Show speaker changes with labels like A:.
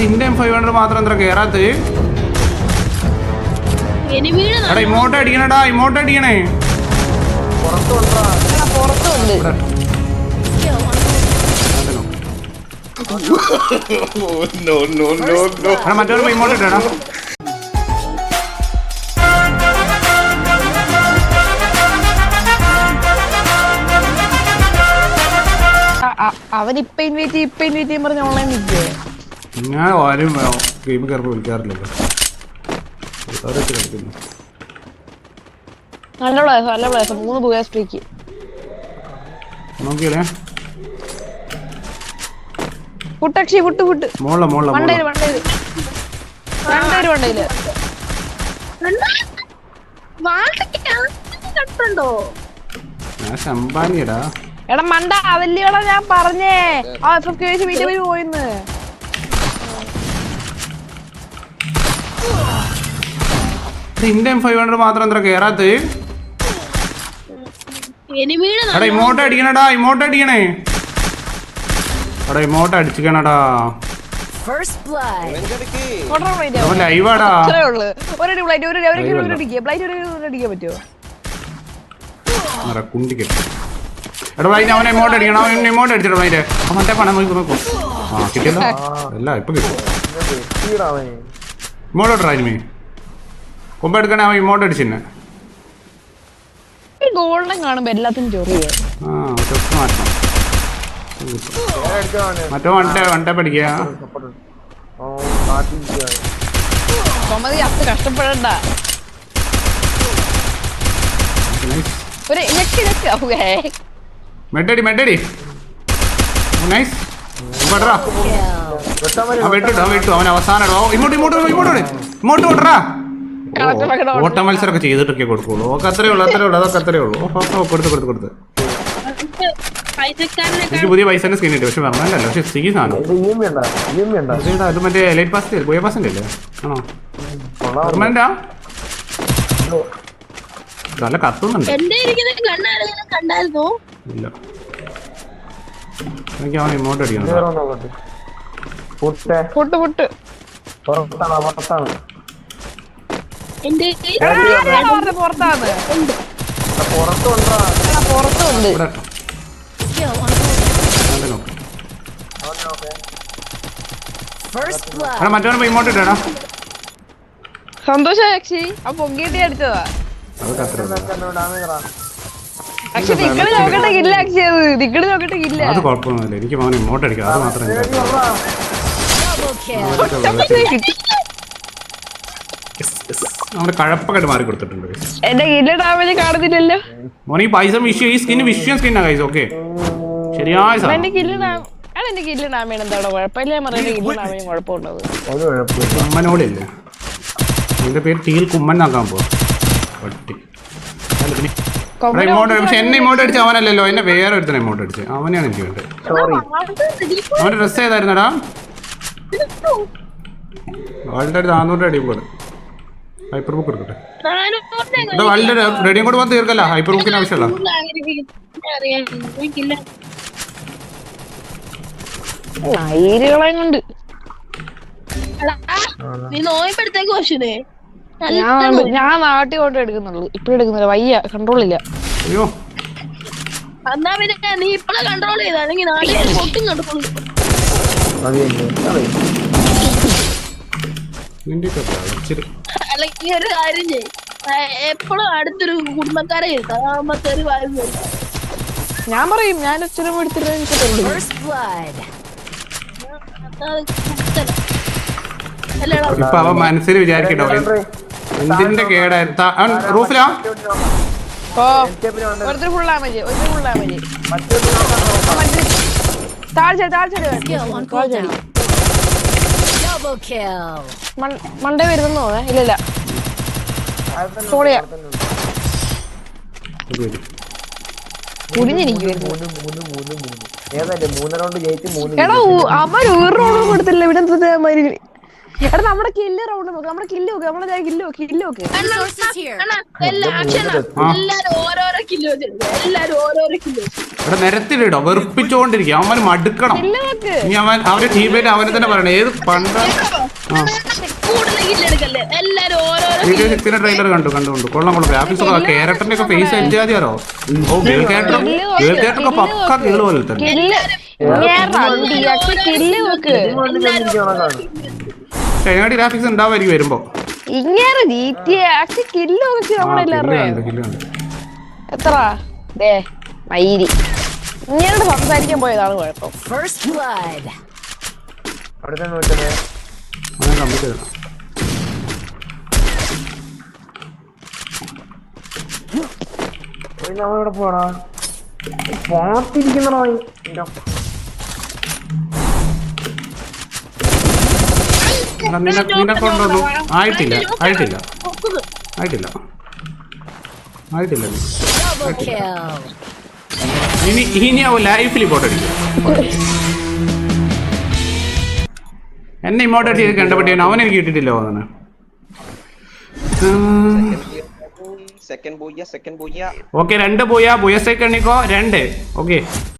A: Indian five hundred മാത്രം എന്താ കേറാത്ത? എടാ ഇമോട്ട് അടിക്കണടാ ഇമോട്ട് അടിക്കണേ. മറ്റൊരു ഇമോട്ട് ഇട്ടാ
B: അ- അ- അവൻ ഇപ്പൊ ഇൻവൈറ്റ് ഇപ്പൊ ഇൻവൈറ്റ് ചെയ്യും പറഞ്ഞ് ഓൺലൈൻ നിൽക്കേ
A: ഞാൻ ആരും ഗെയിം കയറുമ്പോൾ വിളിക്കാറില്ലല്ലോ. അവരൊക്കെ കളിക്കുന്നു.
B: നല്ല പ്ലേസ് നല്ല പ്ലേസ് മൂന്ന് പോയ സ്ട്രീക്ക്
A: നോക്കിയല്ലേ?
B: പുട്ടക്ഷി പുട്ട് പുട്ട്.
A: മോളില മോളില
B: വണ്ടയിൽ
A: മോളില.
B: വണ്ടയിൽ രണ്ടുപേര് വണ്ടയിൽ
C: കണ്ടുണ്ടോ
A: ഞാൻ ശമ്പാനിയടാ.
B: എടാ മണ്ട അതല്ലിയോടാ ഞാൻ പറഞ്ഞേ. ആ എഫ് എഫ് കെ വീട്ടിൽ പോയി പോയിന്ന്
A: ഇന്ത്യൻ ഫൈവ് ഹൺഡ്രഡ് മാത്രം എന്താ കേറാത്ത?
C: എനിമീടെ
A: എടാ ഇമോട്ട് അടിക്കണടാ ഇമോട്ട് അടിക്കണേ. എടാ ഇമോട്ട് അടിച്ചിക്കണടാ ലൈവാടാ
B: ബ്ലൈറ്റ് ബ്ലൈറ്റ്
A: കുണ്ടിക്കട്ടെ എടാ ഭായി അവൻ ഇമോട്ട് അടിക്കണം. അവൻ ഇമോട്ട് അടിച്ചിട്ട് ഭായിന്റെ അവന്റെ പണം നോക്കി നോക്കും. ആ കിട്ടിയല്ലോ. അല്ല ഇപ്പൊ കിട്ടും. ഇമോട്ട് ഇട്ടാ ഇനിമേ. കൊമ്പ എടുക്കണേ അവൻ ഇമോട്ട് അടിച്ചിന്നെ
B: ഗോൾഡൻ കാണുമ്പോ എല്ലാത്തിനും ചൊറിയോ
A: ആ മാറ്റണം. മറ്റോ വണ്ടേ വണ്ടേ പഠിക്കുക.
B: കഷ്ടപ്പെടണ്ട. ഒരു
A: മെഡടി മെഡടി നൈസ് ആ വെട്ടിട്ടു ആ അവൻ അവസാനം ഓ, ഇങ്ങോട്ട് ഇങ്ങോട്ട് ഇങ്ങോട്ട് ഇങ്ങോട്ട് ഇട്. ഓട്ട മത്സരമൊക്കെ ചെയ്തിട്ടൊക്കെ കൊടുക്കുള്ളൂ. ഓക്കെ അത്രേ ഉള്ളൂ അത്രേ ഉള്ളൂ അതൊക്കെ അത്രേ ഉള്ളൂ. കൊടുത്ത് കൊടുത്ത് കൊടുത്ത്. എനിക്ക് പുതിയ പൈസന്റെ സ്കിൻ കിട്ടി പക്ഷെ പറഞ്ഞല്ലോ പക്ഷെ സ്റ്റിക്കി സാധനം. അത് മറ്റേ ലൈറ്റ് പാസ് പോയ പാസിന്റെ അല്ലേ ആണോ? പെർമനന്റാ നല്ല കത്തുന്നുണ്ട്. ഇല്ല. ആരാണ് അവൻ
C: ഇങ്ങോട്ട്
B: എടാ, പുറത്തുണ്ട്.
A: മറ്റവനെ ഇങ്ങോട്ട് ഇട്ടാ
B: സന്തോഷ അക്ഷി. ആ പൊങ്കിട്ടി അടിച്ചതാ. നിക്കട് നോക്കട്ടെ ഇല്ല. അക്ഷി നിക്കട് നോക്കട്ടെ ഇല്ല
A: അത് കുഴപ്പമൊന്നുമില്ല. എനിക്ക് അവൻ ഇമോട്ട് അടിക്കാം. അത് മാത്രം. നമ്മുടെ കഴപ്പൊക്കെ മാറി കൊടുത്തിട്ടുണ്ട്.
B: എന്റെ ഡാമേജ് കാണുന്നില്ലല്ലോ.
A: മോനെ ഈ പൈസ വിഷയം ഈ സ്കിന്ന് വിഷയം സ്കിന്നാ കൈസ് ഓക്കെ ശരിയായ
B: എന്റെ എന്റെ ഡാമേജ് കുഴപ്പമില്ല ഡാമേജ് കുഴപ്പമുണ്ടത്
A: കുമ്മനോടില്ലേ? പേര് ടീൽ കുമ്മൻ ആക്കാൻ പോ പട്ടി ഇമോട്ട് പക്ഷെ എന്നെ ഇമോട്ട് അടിച്ച അവനല്ലല്ലോ എന്നെ വേറെ ഒരുത്തനെ ഇമോട്ട് അടിച്ച്. അവനെയാണ് എനിക്ക് വേണ്ടത്. അവന്റെ ഡ്രസ് ഏതായിരുന്നടാ? വളരെ ഒരു നാനൂറ് അടി കൂടെ ഹൈപ്പർ ബുക്ക് എടുക്കട്ടെ. ഇവിടെ വളരെ റെഡിയും കൂടെ വന്ന് തീർക്കല്ല. ഹൈപ്പർ ബുക്കിന്
B: ഐരുകളെ കൊണ്ട്
C: നീ നോയപ്പെടുത്തേക്ക് പക്ഷേ
B: ഞാൻ ഞാൻ നാട്ടിൽ കൊണ്ട് എടുക്കുന്നുള്ളൂ. ഇപ്പഴും എടുക്കുന്നില്ല. വയ്യ കൺട്രോൾ ഇല്ല.
A: അയ്യോ.
C: എന്നാ പിന്നെ നീ ഇപ്പഴേ കൺട്രോൾ ചെയ്ത? അല്ലെങ്കിൽ നാളെ പൊട്ടും
A: ഇച്ചിരി.
C: അല്ലെങ്കിൽ ഒരു കാര്യം ചെയ്യും. എപ്പോഴും അടുത്തൊരു കുടുംബക്കാരെ അതാകുമ്പോ തെറി വായും
B: ഞാൻ പറയും ഞാൻ അച്ഛനും എടുത്തിട്ട് എനിക്ക്
A: ഇപ്പൊ അവൻ മനസ്സിൽ വിചാരിക്കട്ടോ എന്തിന്റെ കേടാ? റൂഫിലാ?
B: ഓ ഒരുത്തർ ഫുൾ ഒരുത്തർ താഴ്ച താഴ്ച. മണ്ടേ ഇല്ലില്ല സോളിയാ വരുന്നു
D: മൂന്ന്
B: എടാ അവൻ ഒരു റോഡ് കൊടുത്തില്ല ഇവിടെ എന്താ എടാ നമ്മുടെ കില്ല് റൗണ്ട് നോക്ക് നമ്മുടെ കില്ല് നോക്ക് നമ്മുടെ കില്ല് നോക്ക് കില്ല് നോക്ക്.
A: ഇവിടെ നിരത്തിലിടോ വെറുപ്പിച്ചോണ്ടിരിക്കും. അവൻ മടുക്കണം. ഇനി അവൻ അവന്റെ ടീമേറ്റ് അവനെ തന്നെ പറയണേ. ഏത് പണ്ട? ട്രെയിലർ കണ്ടു കണ്ടുകൊണ്ട് കണ്ടു. കൊള്ളാം കൊള്ളാം. ഗ്രാഫിക്സ് ഒക്കെ കേരട്ടന്റെ ഒക്കെ ഫേസ് അടിച്ചാതിയാറോ ഓ ഗേൾ ക്യാരക്ടർ ഗേൾ ക്യാരക്ടർ ഒക്കെ പക്ക കേൾ പോലെ തന്നെ. ചൈനാടി ഗ്രാഫിക്സ് ഉണ്ടാവുമായിരിക്കും വരുമ്പോ?
B: ഇങ്ങനെ കില്ലോ. എത്ര? ദേ മയിരി. ഇങ്ങനെ സംസാരിക്കാൻ പോയതാണ് കുഴപ്പം.
D: നമ്മളിവിടെ പോടാ പാത്തിരിക്കുന്നോ
A: നിന്നെ നിന്നെ കൊണ്ടൊന്നും ആയിട്ടില്ല ആയിട്ടില്ല. ആയിട്ടില്ല. ആയിട്ടില്ല. ഇനി ഇനി അവൻ ലൈഫിൽ ഇങ്ങോട്ട് അടിക്കും എന്നെ ഇങ്ങോട്ട് അടിച്ച് കണ്ടപറ്റി അവൻ എനിക്ക് കിട്ടിയിട്ടില്ല
E: ബോയ്യ
A: ഓക്കെ രണ്ട് പോയാ. ബുയസേക്ക് സെക്കൻഡിക്കോ രണ്ട്. ഓക്കെ.